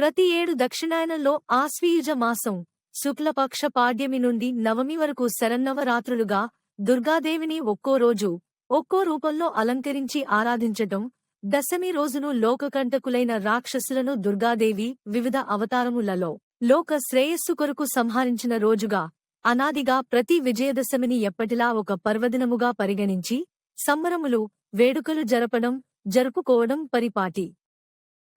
ప్రతి ఏడు దక్షిణాయనంలో ఆశ్వీయుజ మాసం శుక్లపక్ష పాడ్యమి నుండి నవమి వరకు శరన్నవరాత్రులుగా దుర్గాదేవిని ఒక్కో రోజు ఒక్కో రూపంలో అలంకరించి ఆరాధించటం దశమి రోజును లోకకంటకులైన రాక్షసులను దుర్గాదేవి వివిధ అవతారములలో లోక శ్రేయస్సు కొరకు సంహరించిన రోజుగా అనాదిగా ప్రతి విజయదశమిని ఎప్పటిలా ఒక పర్వదినముగా పరిగణించి సంబరములు వేడుకలు జరపడం జరుపుకోవడం పరిపాటి.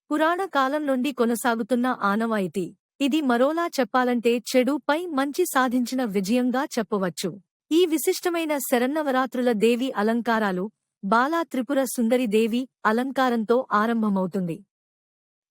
పురాణ కాలం నుండి కొనసాగుతున్న ఆనవాయితీ. ఇది మరోలా చెప్పాలంటే చెడుపై మంచి సాధించిన విజయంగా చెప్పవచ్చు. ఈ విశిష్టమైన శరన్నవరాత్రుల దేవి అలంకారాలు బాలా త్రిపుర సుందరి దేవి అలంకారంతో ఆరంభమవుతుంది.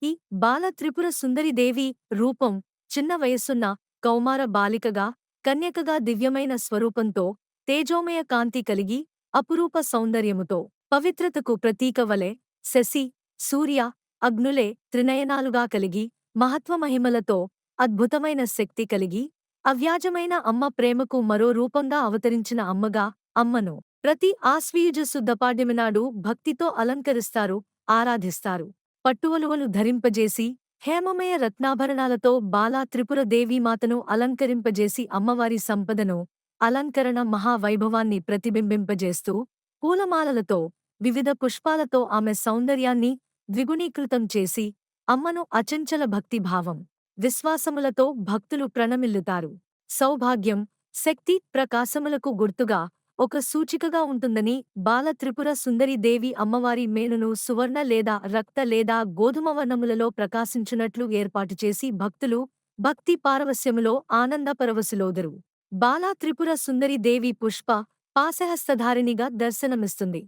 ఈ బాల త్రిపుర సుందరి దేవి రూపం చిన్న వయస్సున్న కౌమార బాలికగా కన్యకగా దివ్యమైన స్వరూపంతో తేజోమయ కాంతి కలిగి అపురూప సౌందర్యముతో పవిత్రతకు ప్రతీక వలె శశి సూర్య అగ్నులే త్రినయనాలుగా కలిగి మహత్వమహిమలతో అద్భుతమైన శక్తి కలిగి అవ్యాజమైన అమ్మ ప్రేమకు మరో రూపంగా అవతరించిన అమ్మగా అమ్మను ప్రతి ఆశ్వీయుజ శుద్ధపాడ్యమినాడు భక్తితో అలంకరిస్తారు ఆరాధిస్తారు. పట్టువలువలు ధరింపజేసి హేమమయ రత్నాభరణాలతో బాలా త్రిపుర దేవీమాతను అలంకరింపజేసి అమ్మవారి సంపదను అలంకరణ మహావైభవాన్ని ప్రతిబింబింపజేస్తూ పూలమాలలతో వివిధ పుష్పాలతో ఆమె సౌందర్యాన్ని ద్విగుణీకృతం చేసి అమ్మను అచంచల భక్తిభావం విశ్వాసములతో భక్తులు ప్రణమిల్లుతారు. సౌభాగ్యం శక్తి ప్రకాశములకు గుర్తుగా ఒక సూచికగా ఉంటుందని బాల త్రిపుర సుందరి దేవి అమ్మవారి మేనును సువర్ణ లేదా రక్త లేదా గోధుమ వర్ణములలో ప్రకాశించున్నట్లు ఏర్పాటు చేసి భక్తులు భక్తి పారవస్యములో ఆనందపరవశులోదరు బాలా త్రిపుర సుందరి దేవి పుష్ప పాశహస్తధారిణిగా దర్శనమిస్తుంది.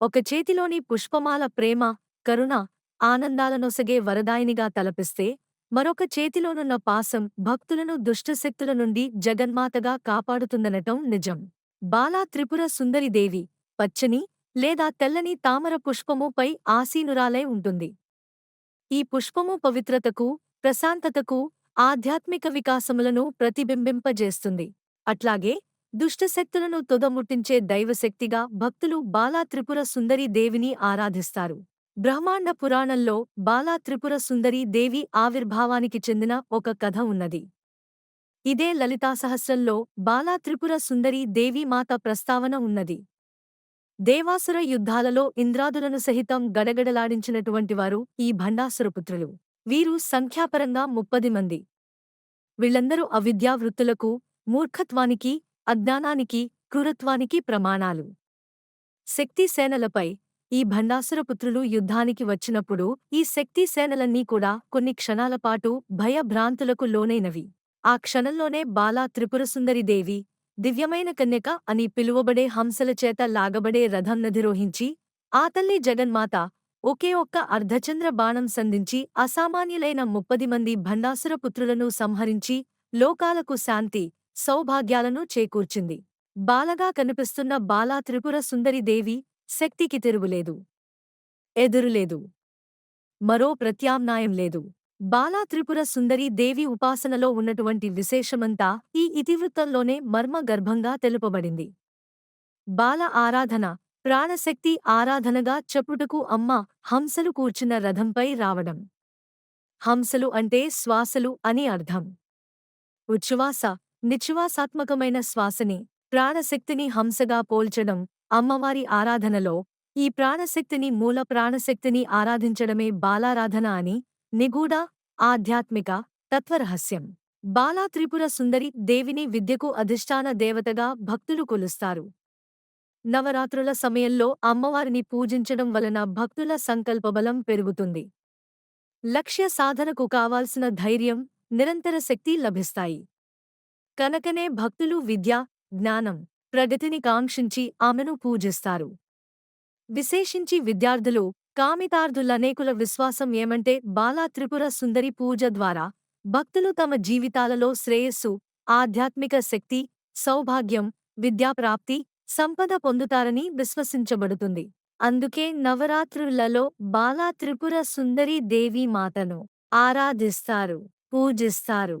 ఒక చేతిలోని పుష్పమాల ప్రేమ కరుణ ఆనందాలనొసగే వరదాయినిగా తలపిస్తే మరొక చేతిలోనున్న పాసం భక్తులను దుష్టశక్తుల నుండి జగన్మాతగా కాపాడుతుందనటం నిజం. బాలా త్రిపుర సుందరిదేవి పచ్చని లేదా తెల్లని తామర పుష్పముపై ఆసీనురాలై ఉంటుంది. ఈ పుష్పము పవిత్రతకు ప్రశాంతతకు ఆధ్యాత్మిక వికాసములను ప్రతిబింబింపజేస్తుంది. అట్లాగే దుష్టశక్తులను తుదముట్టించే దైవశక్తిగా భక్తులు బాలా త్రిపుర సుందరి దేవిని ఆరాధిస్తారు. బ్రహ్మాండ పురాణంలో బాలా త్రిపుర సుందరి దేవి ఆవిర్భావానికి చెందిన ఒక కథ ఉన్నది. ఇదే లలితాసహస్రంలో బాలా త్రిపుర సుందరి దేవి మాత ప్రస్తావన ఉన్నది. దేవాసుర యుద్ధాలలో ఇంద్రాదులను సహితం గడగడలాడించినటువంటివారు ఈ భండాసురపుత్రులు. వీరు సంఖ్యాపరంగా ముప్పది మంది. వీళ్ళందరూ అవిద్యావృత్తులకు మూర్ఖత్వానికి అజ్ఞానానికి క్రూరత్వానికి ప్రమాణాలు. శక్తి సేనలపై ఈ భండాసురపుత్రులు యుద్ధానికి వచ్చినప్పుడు ఈ శక్తి సేనలన్నీ కూడా కొన్ని క్షణాలపాటు భయభ్రాంతులకు లోనైనవి. ఆ క్షణంలోనే బాలా త్రిపురసుందరిదేవి దివ్యమైన కన్యక అని పిలువబడే హంసల చేత లాగబడే రథం నధిరోహించి ఆ తల్లి జగన్మాత ఒకే ఒక్క అర్ధచంద్ర బాణం సంధించి అసామాన్యులైన ముప్పది మంది భండాసురపుత్రులను సంహరించి లోకాలకు శాంతి సౌభాగ్యాలను చేకూర్చింది. బాలగా కనిపిస్తున్న బాలా త్రిపుర సుందరిదేవి శక్తికి తిరుగులేదు ఎదురులేదు మరో ప్రత్యామ్నాయం లేదు. బాలా త్రిపుర సుందరి దేవి ఉపాసనలో ఉన్నటువంటి విశేషమంతా ఈ ఇతివృత్తంలోనే మర్మగర్భంగా తెలుపబడింది. బాల ఆరాధన ప్రాణశక్తి ఆరాధనగా చెప్పుటకు అమ్మ హంసలు కూర్చున్న రథంపై రావడం. హంసలు అంటే శ్వాసలు అని అర్థం. ఉచ్ఛ్వాస నిశ్వాసాత్మకమైన శ్వాసని ప్రాణశక్తిని హంసగా పోల్చడం అమ్మవారి ఆరాధనలో ఈ ప్రాణశక్తిని మూల ప్రాణశక్తిని ఆరాధించడమే బాలారాధన అని నిగూఢ ఆధ్యాత్మిక తత్వరహస్యం. బాలా త్రిపుర సుందరి దేవిని విద్యకు అధిష్టాన దేవతగా భక్తులు కొలుస్తారు. నవరాత్రుల సమయంలో అమ్మవారిని పూజించడం వలన భక్తుల సంకల్పబలం పెరుగుతుంది. లక్ష్య సాధనకు కావాల్సిన ధైర్యం నిరంతర శక్తి లభిస్తాయి. కనకనే భక్తులు విద్య జ్ఞానం. ప్రగతిని కాంక్షించి ఆమెను పూజిస్తారు. విశేషించి విద్యార్థులు కామితార్థులనేకుల విశ్వాసం ఏమంటే బాలా త్రిపుర సుందరి పూజ ద్వారా భక్తులు తమ జీవితాలలో శ్రేయస్సు ఆధ్యాత్మిక శక్తి సౌభాగ్యం విద్యాప్రాప్తి సంపద పొందుతారని విశ్వసించబడుతుంది. అందుకే నవరాత్రులలో బాలా త్రిపుర సుందరి దేవీ మాతను ఆరాధిస్తారు పూజిస్తారు.